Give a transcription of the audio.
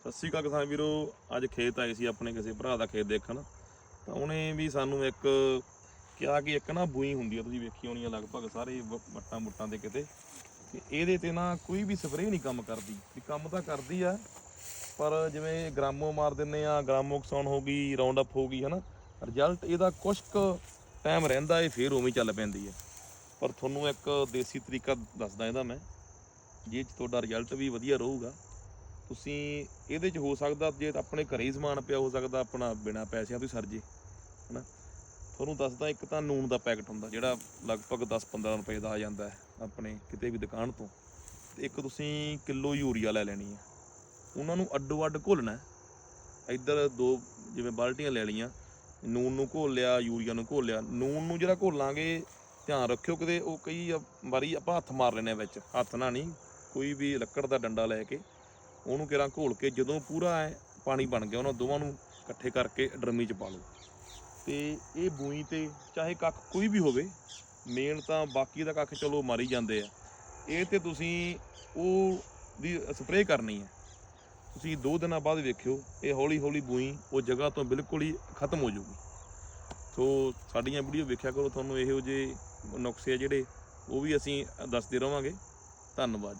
ਸਤਿ ਸ਼੍ਰੀ ਅਕਾਲ ਕਿਸਾਨ ਵੀਰੋ, ਅੱਜ ਖੇਤ ਆਏ ਸੀ ਆਪਣੇ ਕਿਸੇ ਭਰਾ ਦਾ ਖੇਤ ਦੇਖਣ। ਤਾਂ ਉਹਨੇ ਵੀ ਸਾਨੂੰ ਇੱਕ ਕਿਹਾ ਕਿ ਇੱਕ ਨਾ ਬੂਈ ਹੁੰਦੀ ਆ, ਤੁਸੀਂ ਵੇਖੀ ਹੋਣੀ ਆ ਲਗਭਗ ਸਾਰੇ ਵ- ਵੱਟਾਂ ਮੁੱਟਾਂ ਦੇ ਕਿਤੇ। ਤੇ ਇਹਦੇ ਤੇ ਨਾ ਕੋਈ ਵੀ ਸਪਰੇਅ ਨਹੀਂ ਕੰਮ ਕਰਦੀ। ਵੀ ਕੰਮ ਤਾਂ ਕਰਦੀ ਆ, ਪਰ ਜਿਵੇਂ ਗ੍ਰਾਮੋ ਮਾਰ ਦਿੰਨੇ ਆ ਗ੍ਰਾਮੋਕਸੌਨ ਹੋ ਗਈ ਰਾਉਂਡ ਅਪ ਹੋ ਗਈ, ਹਨਾ। ਰਿਜ਼ਲਟ ਇਹਦਾ ਕੁਛ ਕੁ ਟਾਈਮ ਰਹਿੰਦਾ, ਇਹ ਫੇਰ ਉਵੇਂ ਚੱਲ ਪੈਂਦੀ ਹੈ ਪਰ ਤੁਹਾਨੂੰ ਇੱਕ ਦੇਸੀ ਤਰੀਕਾ ਦੱਸਦਾ ਇਹਦਾ ਮੈਂ। ਜਿਹ 'ਚ ਤੁਹਾਡਾ ਰਿਜ਼ਲਟ ਵੀ ਵਧੀਆ ਰਹੂਗਾ ਤੁਸੀਂ ਇਹਦੇ 'ਚ ਹੋ ਸਕਦਾ ਜੇ ਤਾਂ ਆਪਣੇ ਘਰੇ ਹੀ ਸਮਾਨ ਪਿਆ ਹੋ ਸਕਦਾ ਆਪਣਾ ਬਿਨਾ ਪੈਸਿਆਂ ਤੋਂ ਹੀ ਸਰਜੇ ਹਨਾ? ਤੁਹਾਨੂੰ ਦੱਸਦਾ ਇੱਕ ਤਾਂ ਨੂਨ ਦਾ ਪੈਕਟ ਹੁੰਦਾ ਜਿਹੜਾ ਲਗਭਗ 10-15 ਰੁਪਏ ਦਾ ਆ ਜਾਂਦਾ ਆਪਣੇ ਕਿਤੇ ਵੀ ਦੁਕਾਨ ਤੋਂ। ਤੇ ਇੱਕ ਤੁਸੀਂ ਕਿਲੋ ਯੂਰੀਆ ਲੈ ਲੈਣੀ ਹੈ। ਉਹਨਾਂ ਨੂੰ ਅੱਡੋ ਅੱਡ ਘੋਲਣਾ ਇੱਧਰ ਦੋ ਜਿਵੇਂ ਬਾਲਟੀਆਂ ਲੈ ਲਈਆਂ, ਨੂਨ ਨੂੰ ਘੋਲ ਲਿਆ, ਯੂਰੀਆ ਨੂੰ ਘੋਲ ਲਿਆ। ਨੂਨ ਨੂੰ ਜਿਹੜਾ ਘੋਲਾਂਗੇ, ਧਿਆਨ ਰੱਖਿਓ ਕਿਤੇ ਉਹ ਕਈ ਵਾਰੀ ਆਪਾਂ ਹੱਥ ਮਾਰ ਲੈਨੇ ਆ ਵਿੱਚ। ਹੱਥ ਨਾਲ ਨਹੀਂ, ਕੋਈ ਵੀ ਲੱਕੜ ਦਾ ਡੰਡਾ ਲੈ ਕੇ ਉਹਨੂੰ ਕਿਰਾਂ ਘੋਲ ਕੇ ਜਦੋਂ ਪੂਰਾ ਐ ਪਾਣੀ ਬਣ ਗਿਆ, ਉਹਨਾਂ ਦੋਵਾਂ ਨੂੰ ਇਕੱਠੇ ਕਰਕੇ ਡਰਮੀ 'ਚ ਪਾ ਲਓ। ਤੇ ਇਹ ਬੂਈ ਤੇ ਚਾਹੇ ਕੱਖ ਕੋਈ ਵੀ ਹੋਵੇ ਮੇਨ ਤਾਂ ਬਾਕੀ ਦਾ ਕੱਖ ਚਲੋ ਮਾਰੀ ਜਾਂਦੇ ਆ। ਇਹ ਤੇ ਤੁਸੀਂ ਉਹ ਦੀ ਸਪਰੇਅ ਕਰਨੀ ਹੈ ਤੁਸੀਂ 2 ਦਿਨਾਂ ਬਾਅਦ ਵੇਖਿਓ, ਇਹ ਹੌਲੀ ਹੌਲੀ ਬੂਈ ਉਹ ਜਗ੍ਹਾ ਤੋਂ ਬਿਲਕੁਲ ਹੀ ਖਤਮ ਹੋ ਜਾਊਗੀ। ਸੋ ਸਾਡੀਆਂ ਵੀਡੀਓ ਵੇਖਿਆ ਕਰੋ, ਤੁਹਾਨੂੰ ਇਹੋ ਜਿਹੇ ਨੁਕਸੇ ਆ ਜਿਹੜੇ, ਉਹ ਵੀ ਅਸੀਂ ਦੱਸਦੇ ਰਵਾਂਗੇ। ਧੰਨਵਾਦ